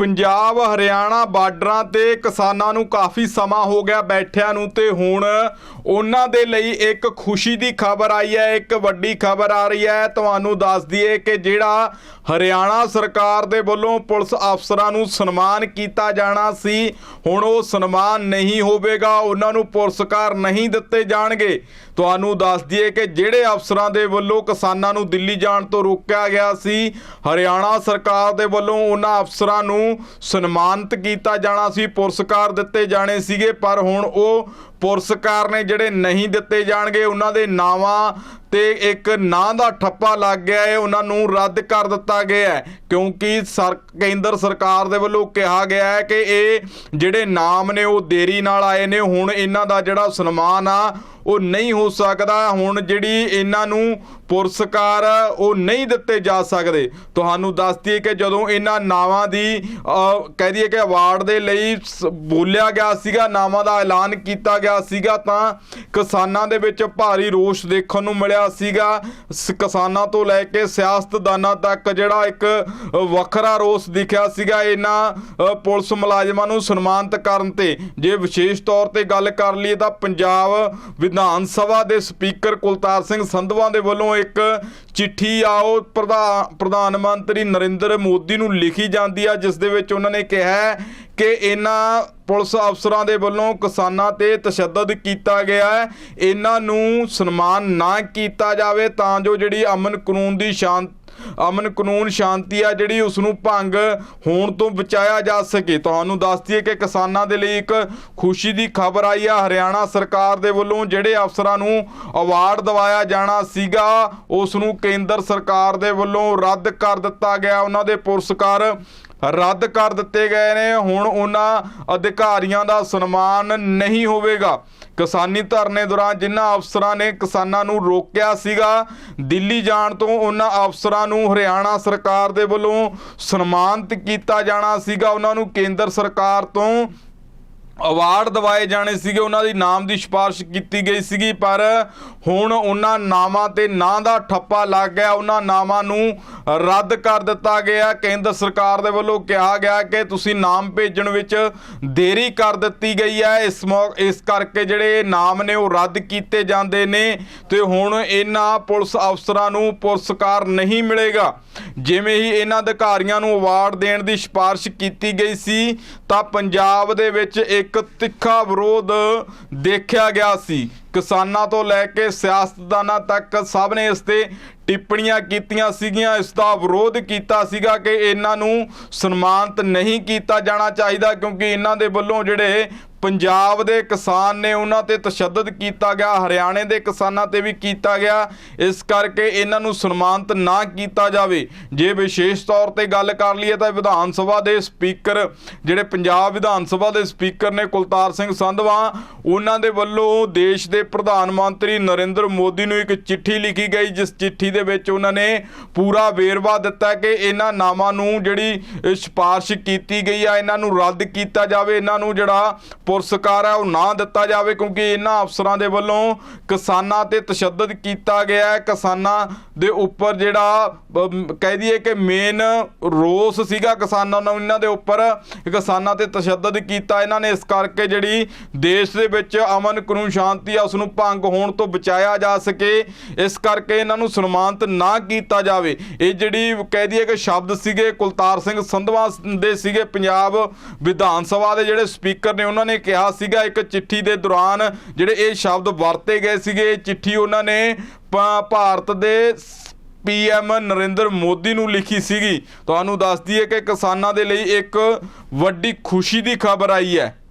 ਪੰਜਾਬ, ਹਰਿਆਣਾ ਬਾਰਡਰਾਂ ਤੇ ਕਿਸਾਨਾਂ ਨੂੰ ਕਾਫੀ ਸਮਾਂ ਹੋ ਗਿਆ ਬੈਠਿਆਂ ਨੂੰ ਤੇ ਹੁਣ ਉਹਨਾਂ ਦੇ ਲਈ ਇੱਕ ਖੁਸ਼ੀ ਦੀ ਖਬਰ ਆਈ ਹੈ, ਇੱਕ ਵੱਡੀ ਖਬਰ ਆ ਰਹੀ ਹੈ। ਤੁਹਾਨੂੰ ਦੱਸ ਦਈਏ ਕਿ ਜਿਹੜਾ ਹਰਿਆਣਾ ਸਰਕਾਰ ਦੇ ਵੱਲੋਂ ਪੁਲਿਸ ਅਫਸਰਾਂ ਨੂੰ ਸਨਮਾਨ ਕੀਤਾ ਜਾਣਾ ਸੀ, ਹੁਣ ਉਹ ਸਨਮਾਨ ਨਹੀਂ ਹੋਵੇਗਾ, ਉਹਨਾਂ ਨੂੰ ਪੁਰਸਕਾਰ ਨਹੀਂ ਦਿੱਤੇ ਜਾਣਗੇ। ਤੁਹਾਨੂੰ ਦੱਸ ਦਈਏ ਕਿ ਜਿਹੜੇ ਅਫਸਰਾਂ ਦੇ ਵੱਲੋਂ ਕਿਸਾਨਾਂ ਨੂੰ ਦਿੱਲੀ ਜਾਣ ਤੋਂ ਰੋਕਿਆ ਗਿਆ ਸੀ, ਹਰਿਆਣਾ ਸਰਕਾਰ ਦੇ ਵੱਲੋਂ ਉਹਨਾਂ ਅਫਸਰਾਂ ਨੂੰ ਸਨਮਾਨਿਤ ਕੀਤਾ ਜਾਣਾ ਸੀ ਪੁਰਸਕਾਰ ਦਿੱਤੇ ਜਾਣੇ ਸੀਗੇ ਪਰ ਹੁਣ ਉਹ ਪੁਰਸਕਾਰ ਨੇ ਜਿਹੜੇ ਨਹੀਂ ਦਿੱਤੇ ਜਾਣਗੇ, ਉਹਨਾਂ ਦੇ ਨਾਵਾਂ ਤੇ ਇੱਕ ਨਾਂ ਦਾ ਠੱਪਾ ਲੱਗ ਗਿਆ ਹੈ, ਉਹਨਾਂ ਨੂੰ ਰੱਦ ਕਰ ਦਿੱਤਾ ਗਿਆ ਹੈ। ਕਿਉਂਕਿ ਸਰ, ਕੇਂਦਰ ਸਰਕਾਰ ਦੇ ਵੱਲੋਂ ਕਿਹਾ ਗਿਆ ਹੈ ਕਿ ਇਹ ਜਿਹੜੇ ਨਾਮ ਨੇ, ਉਹ ਦੇਰੀ ਨਾਲ ਆਏ ਨੇ। ਹੁਣ ਇਹਨਾਂ ਦਾ ਜਿਹੜਾ ਸਨਮਾਨ ਆ, ਉਹ ਨਹੀਂ ਹੋ ਸਕਦਾ। ਹੁਣ ਜਿਹੜੀ ਇਹਨਾਂ ਨੂੰ ਪੁਰਸਕਾਰ ਉਹ ਨਹੀਂ ਦਿੱਤੇ ਜਾ ਸਕਦੇ। ਤੁਹਾਨੂੰ ਦੱਸ ਦਈਏ ਕਿ ਜਦੋਂ ਇਹਨਾਂ ਨਾਵਾਂ ਦੀ ਕਹਿ ਦਈਏ ਕਿ ਅਵਾਰਡ ਦੇ ਲਈ ਸ- ਬੋਲਿਆ ਗਿਆ ਸੀਗਾ, ਨਾਵਾਂ ਦਾ ਐਲਾਨ ਕੀਤਾ ਗਿਆ ਸੀਗਾ ਤਾਂ ਕਿਸਾਨਾਂ ਦੇ ਵਿੱਚ ਭਾਰੀ ਰੋਸ਼ ਦੇਖਣ ਨੂੰ ਮਿਲਿਆ ਸੀਗਾ। ਸ- ਕਿਸਾਨਾਂ ਤੋਂ ਲੈ ਕੇ ਸਿਆਸਤਦਾਨਾਂ ਤੱਕ ਜਿਹੜਾ ਇੱਕ ਵੱਖਰਾ ਰੋਸ ਦਿਖਿਆ ਸੀਗਾ ਇਹਨਾਂ ਪੁਲਿਸ ਮੁਲਾਜ਼ਮਾਂ ਨੂੰ ਸਨਮਾਨਿਤ ਕਰਨ ਤੇ। ਜੇ ਵਿਸ਼ੇਸ਼ ਤੌਰ ਤੇ ਗੱਲ ਕਰ ਲਈਏ ਤਾਂ ਪੰਜਾਬ ਵਿਧਾਨ ਸਭਾ ਦੇ ਸਪੀਕਰ ਕੁਲਤਾਰ ਸਿੰਘ ਸੰਧਵਾ ਦੇ ਵੱਲੋਂ ਇੱਕ ਚਿੱਠੀ ਆਓ ਪ੍ਰਧਾਨ ਪ੍ਰਧਾਨ ਮੰਤਰੀ ਨਰਿੰਦਰ ਮੋਦੀ ਨੂੰ ਲਿਖੀ ਜਾਂਦੀ ਆ, ਜਿਸ ਦੇ ਵਿੱਚ ਉਹਨਾਂ ਨੇ ਕਿਹਾ ਕਿ ਇਹਨਾਂ ਪੁਲਿਸ ਅਫਸਰਾਂ ਦੇ ਵੱਲੋਂ ਕਿਸਾਨਾਂ ਤੇ ਤਸ਼ੱਦਦ ਕੀਤਾ ਗਿਆ ਹੈ ਇਹਨਾਂ ਨੂੰ ਸਨਮਾਨ ਨਾ ਕੀਤਾ ਜਾਵੇ, ਤਾਂ ਜੋ ਜਿਹੜੀ ਅਮਨ ਕਾਨੂੰਨ ਦੀ ਸ਼ਾਂਤ ਅਮਨ ਕਾਨੂੰਨ ਸ਼ਾਂਤੀ ਆ ਜਿਹੜੀ ਉਸ ਨੂੰ ਭੰਗ ਹੋਣ ਤੋਂ ਬਚਾਇਆ ਜਾ ਸਕੇ। ਤੁਹਾਨੂੰ ਦੱਸ ਦਈਏ ਕਿ ਕਿਸਾਨਾਂ ਦੇ ਲਈ ਇੱਕ ਖੁਸ਼ੀ ਦੀ ਖਬਰ ਆਈ ਆ। ਹਰਿਆਣਾ ਸਰਕਾਰ ਦੇ ਵੱਲੋਂ ਜਿਹੜੇ ਅਫਸਰਾਂ ਨੂੰ ਅਵਾਰਡ ਦਿਵਾਇਆ ਜਾਣਾ ਸੀਗਾ ਉਸ ਨੂੰ ਕੇਂਦਰ ਸਰਕਾਰ ਦੇ ਵੱਲੋਂ ਰੱਦ ਕਰ ਦਿੱਤਾ ਗਿਆ। ਉਹਨਾਂ ਦੇ ਪੁਰਸਕਾਰ ਰੱਦ ਕਰ ਦਿੱਤੇ ਗਏ ਨੇ। ਹੁਣ ਉਹਨਾਂ ਅਧਿਕਾਰੀਆਂ ਦਾ ਸਨਮਾਨ ਨਹੀਂ ਹੋਵੇਗਾ। ਕਿਸਾਨੀ ਧਰਨੇ ਦੌਰਾਨ ਜਿਨ੍ਹਾਂ ਅਫਸਰਾਂ ਨੇ ਕਿਸਾਨਾਂ ਨੂੰ ਰੋਕਿਆ ਸੀਗਾ, ਦਿੱਲੀ ਜਾਣ ਤੋਂ ਉਹਨਾਂ ਅਫਸਰਾਂ ਨੂੰ ਹਰਿਆਣਾ ਸਰਕਾਰ ਦੇ ਵੱਲੋਂ ਸਨਮਾਨਿਤ ਕੀਤਾ ਜਾਣਾ ਸੀਗਾ। ਉਹਨਾਂ ਨੂੰ ਕੇਂਦਰ ਸਰਕਾਰ ਤੋਂ ਅਵਾਰਡ ਦਿਵਾਏ ਜਾਣੇ ਸੀਗੇ। ਉਹਨਾਂ ਦੀ ਨਾਮ ਦੀ ਸਿਫਾਰਿਸ਼ ਕੀਤੀ ਗਈ ਸੀਗੀ, ਪਰ ਹੁਣ ਉਹਨਾਂ ਨਾਮਾਂ ਤੇ ਨਾਂ ਦਾ ਠੱਪਾ ਲੱਗ ਗਿਆ। ਉਹਨਾਂ ਨਾਮਾਂ ਨੂੰ ਰੱਦ ਕਰ ਦਿੱਤਾ ਗਿਆ। ਕੇਂਦਰ ਸਰਕਾਰ ਦੇ ਵੱਲੋਂ ਕਿਹਾ ਗਿਆ ਕਿ ਤੁਸੀਂ ਨਾਮ ਭੇਜਣ ਵਿੱਚ ਦੇਰੀ ਕਰ ਦਿੱਤੀ ਗਈ ਹੈ। ਇਸ ਮੌ- ਇਸ ਕਰਕੇ ਜਿਹੜੇ ਨਾਮ ਨੇ ਉਹ ਰੱਦ ਕੀਤੇ ਜਾਂਦੇ ਨੇ ਤੇ ਹੁਣ ਇਹਨਾਂ ਪੁਲਿਸ ਅਫਸਰਾਂ ਨੂੰ ਪੁਰਸਕਾਰ ਨਹੀਂ ਮਿਲੇਗਾ। ਜਿਵੇਂ ਹੀ ਇਹਨਾਂ ਅਧਿਕਾਰੀਆਂ ਨੂੰ ਅਵਾਰਡ ਦੇਣ ਦੀ ਸਿਫਾਰਿਸ਼ ਕੀਤੀ ਗਈ ਸੀ, ਤਾਂ ਪੰਜਾਬ ਦੇ ਵਿੱਚ ਇੱਕ ਤਿੱਖਾ ਵਿਰੋਧ ਦੇਖਿਆ ਗਿਆ ਸੀ। ਕਿਸਾਨਾਂ ਤੋਂ ਲੈ ਕੇ ਸਿਆਸਤਦਾਨਾਂ ਤੱਕ ਸਭ ਨੇ ਇਸ ਤੇ ਟਿੱਪਣੀਆਂ ਕੀਤੀਆਂ ਸੀਗੀਆਂ। ਇਸ ਦਾ ਵਿਰੋਧ ਕੀਤਾ ਸੀਗਾ ਕਿ ਇਹਨਾਂ ਨੂੰ ਸਨਮਾਨਿਤ ਨਹੀਂ ਕੀਤਾ ਜਾਣਾ ਚਾਹੀਦਾ ਕਿਉਂਕਿ ਇਹਨਾਂ ਦੇ ਵੱਲੋਂ ਜਿਹੜੇ ਪੰਜਾਬ ਦੇ ਕਿਸਾਨ ਨੇ ਉਹਨਾਂ ਤੇ ਤਸ਼ੱਦਦ ਕੀਤਾ ਗਿਆ, ਹਰਿਆਣੇ ਦੇ ਕਿਸਾਨਾਂ ਤੇ ਵੀ ਕੀਤਾ ਗਿਆ। ਇਸ ਕਰਕੇ ਇਹਨਾਂ ਨੂੰ ਸਨਮਾਨਿਤ ਨਾ ਕੀਤਾ ਜਾਵੇ। ਜੇ ਵਿਸ਼ੇਸ਼ ਤੌਰ ਤੇ ਗੱਲ ਕਰ ਲਈਏ ਤਾਂ ਵਿਧਾਨ ਸਭਾ ਦੇ ਸਪੀਕਰ, ਜਿਹੜੇ ਪੰਜਾਬ ਵਿਧਾਨ ਸਭਾ ਦੇ ਸਪੀਕਰ ਨੇ ਕੁਲਤਾਰ ਸਿੰਘ ਸੰਧਵਾ, ਉਹਨਾਂ ਦੇ ਵੱਲੋਂ ਦੇਸ਼ ਦੇ ਪ੍ਰਧਾਨ ਮੰਤਰੀ ਨਰਿੰਦਰ ਮੋਦੀ ਨੂੰ ਇੱਕ ਚਿੱਠੀ ਲਿਖੀ ਗਈ, ਜਿਸ ਚਿੱਠੀ ਦੇ ਵਿੱਚ ਉਹਨਾਂ ਨੇ ਪੂਰਾ ਵੇਰਵਾ ਦਿੱਤਾ ਕਿ ਇਹਨਾਂ ਨਾਮਾਂ ਨੂੰ ਜਿਹੜੀ ਅ, ਸਿਫਾਰਿਸ਼ ਕੀਤੀ ਗਈ ਆ ਇਹਨਾਂ ਨੂੰ ਰੱਦ ਕੀਤਾ ਜਾਵੇ ਇਹਨਾਂ ਨੂੰ ਜਿਹੜਾ ਪੁਰਸਕਾਰ ਹੈ ਉਹ ਨਾ ਦਿੱਤਾ ਜਾਵੇ ਕਿਉਂਕਿ ਇਹਨਾਂ ਅਫਸਰਾਂ ਦੇ ਵੱਲੋਂ ਕਿਸਾਨਾਂ ਤੇ ਤਸ਼ੱਦਦ ਕੀਤਾ ਗਿਆ ਹੈ। ਕਿਸਾਨਾਂ ਦੇ ਉੱਪਰ ਜਿਹੜਾ ਕਹਿ ਦਈਏ ਕਿ ਮੇਨ ਰੋਸ ਸੀਗਾ ਕਿਸਾਨਾਂ ਨੂੰ ਇਹਨਾਂ ਦੇ ਉੱਪਰ ਕਿਸਾਨਾਂ ਤੇ ਤਸ਼ੱਦਦ ਕੀਤਾ। ਇਹਨਾਂ ਨੇ ਇਸ ਕਰਕੇ ਜਿਹੜੀ ਦੇਸ਼ ਦੇ ਵਿੱਚ ਅਮਨ ਕਾਨੂੰਨ ਸ਼ਾਂਤੀ ਆ ਉਸ ਨੂੰ ਭੰਗ ਹੋਣ ਤੋਂ ਬਚਾਇਆ ਜਾ ਸਕੇ। ਇਸ ਕਰਕੇ ਇਹਨਾਂ ਨੂੰ ਸਨਮਾਨ ਸਨਮਾਨਿਤ ਨਾ ਕੀਤਾ ਜਾਵੇ। ਇਹ ਜਿਹੜੀ ਕਹਿ ਦਈਏ ਕਿ ਸ਼ਬਦ ਸੀਗੇ, ਕੁਲਤਾਰ ਸਿੰਘ ਸੰਧਵਾ ਦੇ ਸੀਗੇ, ਪੰਜਾਬ ਵਿਧਾਨ ਸਭਾ ਦੇ ਜਿਹੜੇ ਸਪੀਕਰ ਨੇ, ਉਹਨਾਂ ਨੇ ਕਿਹਾ ਸੀਗਾ, ਇੱਕ ਚਿੱਠੀ ਦੇ ਦੌਰਾਨ ਜਿਹੜੇ ਇਹ ਸ਼ਬਦ ਵਰਤੇ ਗਏ ਸੀਗੇ, ਇਹ ਚਿੱਠੀ ਉਹਨਾਂ ਨੇ ਭਾਰਤ ਦੇ ਪੀਐਮ ਨਰਿੰਦਰ ਮੋਦੀ ਨੂੰ ਲਿਖੀ ਸੀਗੀ। ਤੁਹਾਨੂੰ ਦੱਸ ਦਈਏ ਕਿ ਕਿਸਾਨਾਂ ਦੇ ਲਈ ਇੱਕ ਵੱਡੀ ਖੁਸ਼ੀ ਦੀ ਖਬਰ ਆਈ ਹੈ।